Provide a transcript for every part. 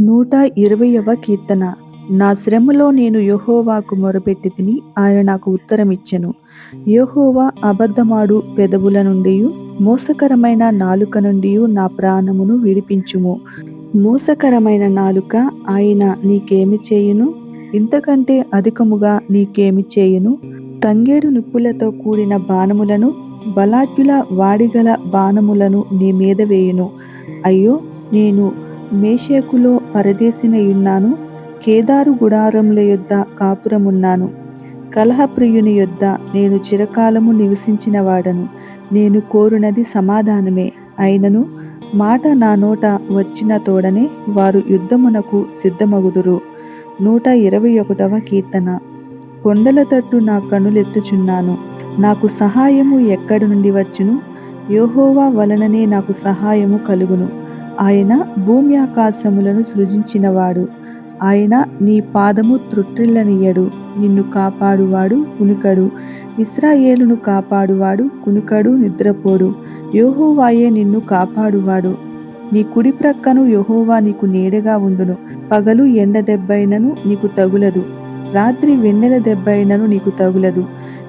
నూట ఇరవయవ కీర్తన. నా శ్రమలో నేను యెహోవాకు మొరపెట్టి తిని ఆయన నాకు ఉత్తరమిచ్చెను. యహోవా అబద్ధమాడు పెదవుల నుండి మోసకరమైన నాలుక నుండి నా ప్రాణమును విడిపించుము. మోసకరమైన నాలుక ఆయన నీకేమి చేయును? ఇంతకంటే అధికముగా నీకేమి చేయును? తంగేడు నిప్పులతో కూడిన బాణములను బలాఢ్యుల వాడిగల బాణములను నీ మీద వేయును. అయ్యో నేను మేషేకులో పరదేశినయున్నాను కేదారు గుడారముల యొద్ద కాపురమున్నాను. కలహప్రియుని యొద్ద నేను చిరకాలము నివసించిన వాడను. నేను కోరునది సమాధానమే. అయినను మాట నా నోట వచ్చిన తోడనే వారు యుద్ధమునకు సిద్ధమగుదురు. నూట ఇరవై ఒకటవ కీర్తన. కొండల తట్టు నా కనులెత్తుచున్నాను. నాకు సహాయము ఎక్కడి నుండి వచ్చును? యోహోవా వలననే నాకు సహాయము కలుగును. ఆయన భూమి ఆకాశములను సృజించినవాడు. ఆయన నీ పాదము త్రుట్టిల్లనియడు నిన్ను కాపాడువాడు కునుకడు. ఇస్రాయేలును కాపాడువాడు కునుకడు నిద్రపోడు. యోహోవాయే నిన్ను కాపాడువాడు. నీ కుడి ప్రక్కను యహోవా నీకు నీడగా ఉండును. పగలు ఎండ దెబ్బైనను నీకు తగులదు. రాత్రి వెన్నెల దెబ్బైనను నీకు తగులదు.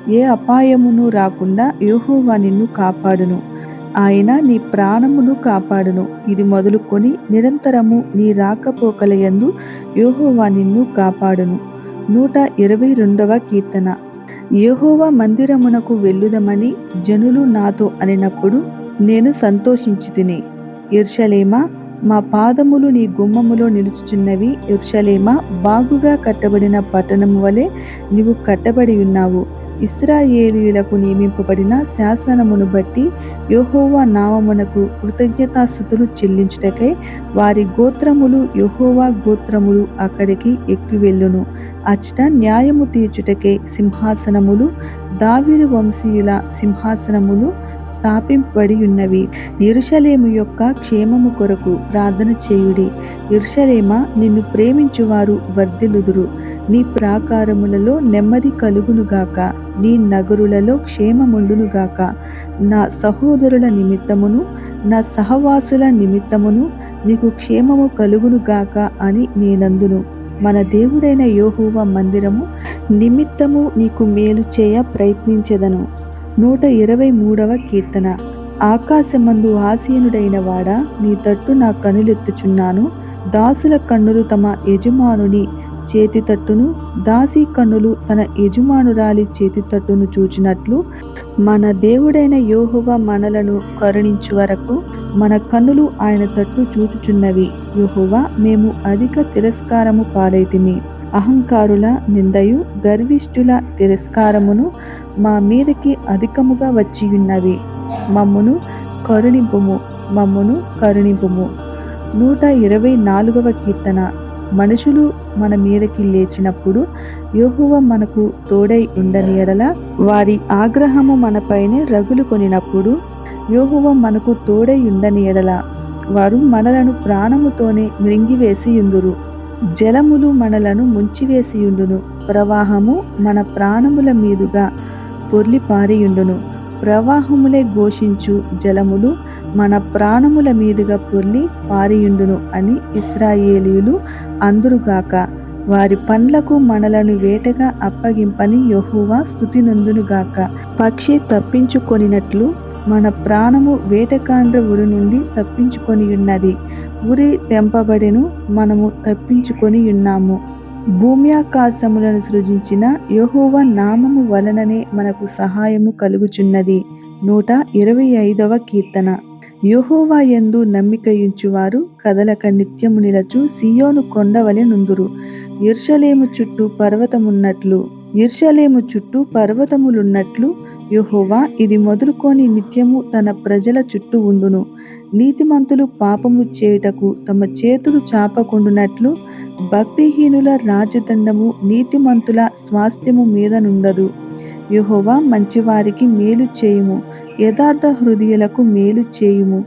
ఏ అపాయమును రాకుండా యోహోవా నిన్ను కాపాడును. ఆయన నీ ప్రాణమును కాపాడును. ఇది మొదలుకొని నిరంతరము నీ రాకపోకలయందు యోహోవా నిన్ను కాపాడును. నూట ఇరవై రెండవ కీర్తన. యహోవా మందిరమునకు వెళ్ళుదమని జనులు నాతో అనినప్పుడు నేను సంతోషించి తిని ఇర్షలేమా మా పాదములు నీ గుమ్మములో నిలుచుచున్నవి. ఇర్షలేమా బాగుగా కట్టబడిన పట్టణము వలె నీవు కట్టబడి ఉన్నావు. ఇస్రాయేలీలకు నియమింపబడిన శాసనమును బట్టి యహోవా నామమునకు కృతజ్ఞతాస్థుతులు చెల్లించుటకై వారి గోత్రములు యహోవా గోత్రములు అక్కడికి ఎక్కి వెళ్ళును. అచ్చట న్యాయము తీర్చుటకే సింహాసనములు దావిరు వంశీయుల సింహాసనములు స్థాపింపబడి ఉన్నవి ఇరుషలేము యొక్క క్షేమము కొరకు ప్రార్థన చేయుడి. ఇరుషలేమ నిన్ను ప్రేమించువారు వర్ధిలుదురు నీ ప్రాకారములలో నెమ్మది కలుగునుగాక నీ నగరులలో క్షేమముండునుగాక నా సహోదరుల నిమిత్తమును నా సహవాసుల నిమిత్తమును నీకు క్షేమము కలుగునుగాక అని నేనందును. మన దేవుడైన యోహోవ మందిరము నిమిత్తము నీకు మేలు చేయ ప్రయత్నించెదను. నూట ఇరవై మూడవ కీర్తన. ఆకాశమందు ఆసీనుడైన వాడా నీ తట్టు నా కనులెత్తుచున్నాను. దాసుల కన్నులు తమ యజమానుని చేతి తట్టును దాసి కన్నులు తన యజమానురాలి చేతి తట్టును చూచినట్లు మన దేవుడైన యోహువ మనలను కరుణించు వరకు మన కన్నులు ఆయన తట్టు చూచుచున్నవి. యోహువ మేము అధిక తిరస్కారము పాలైతిమి. అహంకారుల నిందయు గర్విష్ఠుల తిరస్కారమును మా మీదకి అధికముగా వచ్చియున్నవి. మమ్మును కరుణింపుము మమ్మును కరుణింపుము. నూట ఇరవై నాలుగవ కీర్తన. మనుషులు మన మీదకి లేచినప్పుడు యోహువ మనకు తోడై ఉండని ఎడల వారి ఆగ్రహము మనపైనే రగులు కొనినప్పుడు యోహువ మనకు తోడై ఉండని ఎడల వారు మనలను ప్రాణముతోనే మృంగివేసి ఉందురు జలములు మనలను ముంచివేసియుండును. ప్రవాహము మన ప్రాణముల మీదుగా పొర్లి పారియుండును ప్రవాహములే ఘోషించు జలములు మన ప్రాణముల మీదుగా పొర్లి పారియుండును అని ఇస్రాయేలీలు అందురుగాక. వారి పండ్లకు మనలను వేటగా అప్పగింపని యహువా స్థుతి నందునుగాక పక్షి తప్పించుకొనినట్లు మన ప్రాణము వేటకాండ్ర ఉరి నుండి తప్పించుకొని ఉన్నది ఉరి తెంపబడెను మనము తప్పించుకొని ఉన్నాము భూమ్యాకాశములను సృజించిన యహోవ నామము వలననే మనకు సహాయము కలుగుచున్నది. నూట ఇరవై ఐదవ కీర్తన. యోహోవా ఎందు నమ్మికయుంచువారు కదలక నిత్యము నిలచు సియోను కొండవలె నుందురు. ఇర్షలేము చుట్టూ పర్వతమున్నట్లు ఇర్షలేము చుట్టూ పర్వతములున్నట్లు యహోవా ఇది మొదలుకొని నిత్యము తన ప్రజల చుట్టూ ఉండును. నీతిమంతులు పాపము చేయుటకు తమ చేతులు చాపకుండునట్లు భక్తిహీనుల రాజదండము నీతిమంతుల స్వాస్థ్యము మీద నుండదు. యహోవా మంచివారికి మేలు చేయుము. యథార్థ హృదయులకు మేలు చేయుము.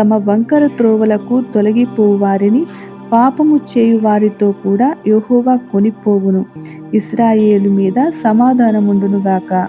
తమ వంకర త్రోవలకు తొలగిపోవారిని పాపము చేయు వారితో కూడా యహోవా కొనిపోవును. ఇస్రాయేలు మీద సమాధానముండునుగాక.